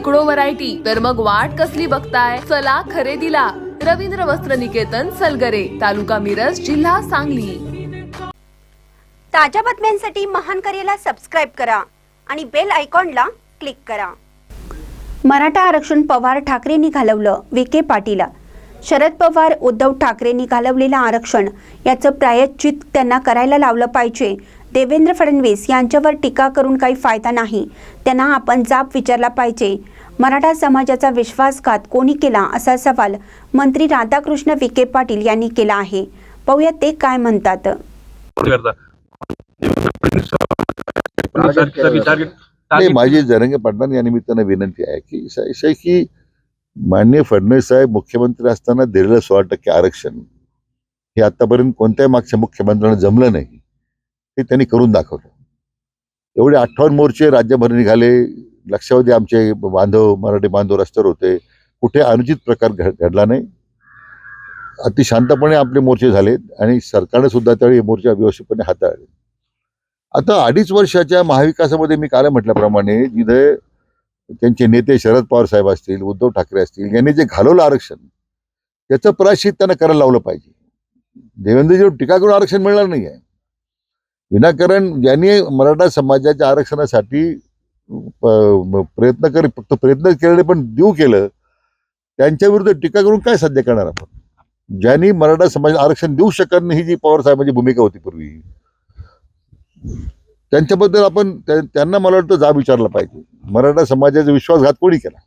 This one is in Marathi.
शेकडो व्हरायटी तर मग वाट कसली बघताय? चला खरेदीला. रवींद्र वस्त्र निकेतन सलगरे तालुका मिरज जिल्हा सांगली. ताज्या बातम्यांसाठी महान करेला सबस्क्राईब करा आणि बेल आयकॉनला क्लिक करा. मराठा आरक्षण पवार ठाकरेंनी घालवलं विखे पाटील. शरद पवार उद्धव ठाकरेंनी घालवलेलं आरक्षण याचं प्रायश्चित त्यांना करायला लावलं पाहिजे. देवेंद्र फडणवीस यांच्यावर टीका करून काही फायदा नाही. त्यांना आपण जाब विचारला पाहिजे. मराठा समाजाचा विश्वासघात कोणी केला असा सवाल मंत्री राधाकृष्ण विखे पाटील यांनी केला आहे. पाहूया ते काय म्हणतात. माझी जरंगे पाटलांनी या निमित्तानं विनंती आहे की स- असं आहे की माननीय फडणवीस साहेब मुख्यमंत्री असताना दिलेलं सोळा टक्के आरक्षण हे आतापर्यंत कोणत्याही मागच्या मुख्यमंत्र्यांना जमलं नाही. ते त्यांनी करून दाखवलं. एवढे अठ्ठावन्न मोर्चे राज्यभर निघाले. लक्षावधी आमचे बांधव मराठी बांधव रस्त्यावर होते. कुठे अनुचित प्रकार घड- घडला नाही. अति शांतपणे आपले मोर्चे झाले आणि सरकारने सुद्धा त्यावेळी मोर्चा मोर्चे व्यवस्थितपणे हाताळले. आता अडीच वर्षाच्या महाविकासामध्ये मी काल म्हटल्याप्रमाणे जिथे त्यांचे नेते शरद पवार साहेब असतील उद्धव ठाकरे असतील यांनी जे घालवलं आरक्षण त्याचं प्रायश्चित त्यांना करायला लावलं पाहिजे. देवेंद्रजीवर टीका करून आरक्षण मिळणार नाही आहे विनाकारण ज्यांनी मराठा समाजाच्या आरक्षणासाठी प्रयत्न कर फक्त प्रयत्न केले पण देऊ केलं त्यांच्या विरुद्ध टीका करून काय साध्य करणार आपण? ज्यांनी मराठा समाज आरक्षण देऊ शकत नाही ही जी पवार साहेबांची भूमिका होती पूर्वी. त्यांच्याबद्दल आपण त्यांना मला वाटतं जा विचारला पाहिजे. मराठा समाजाचा विश्वासघात कोणी केला?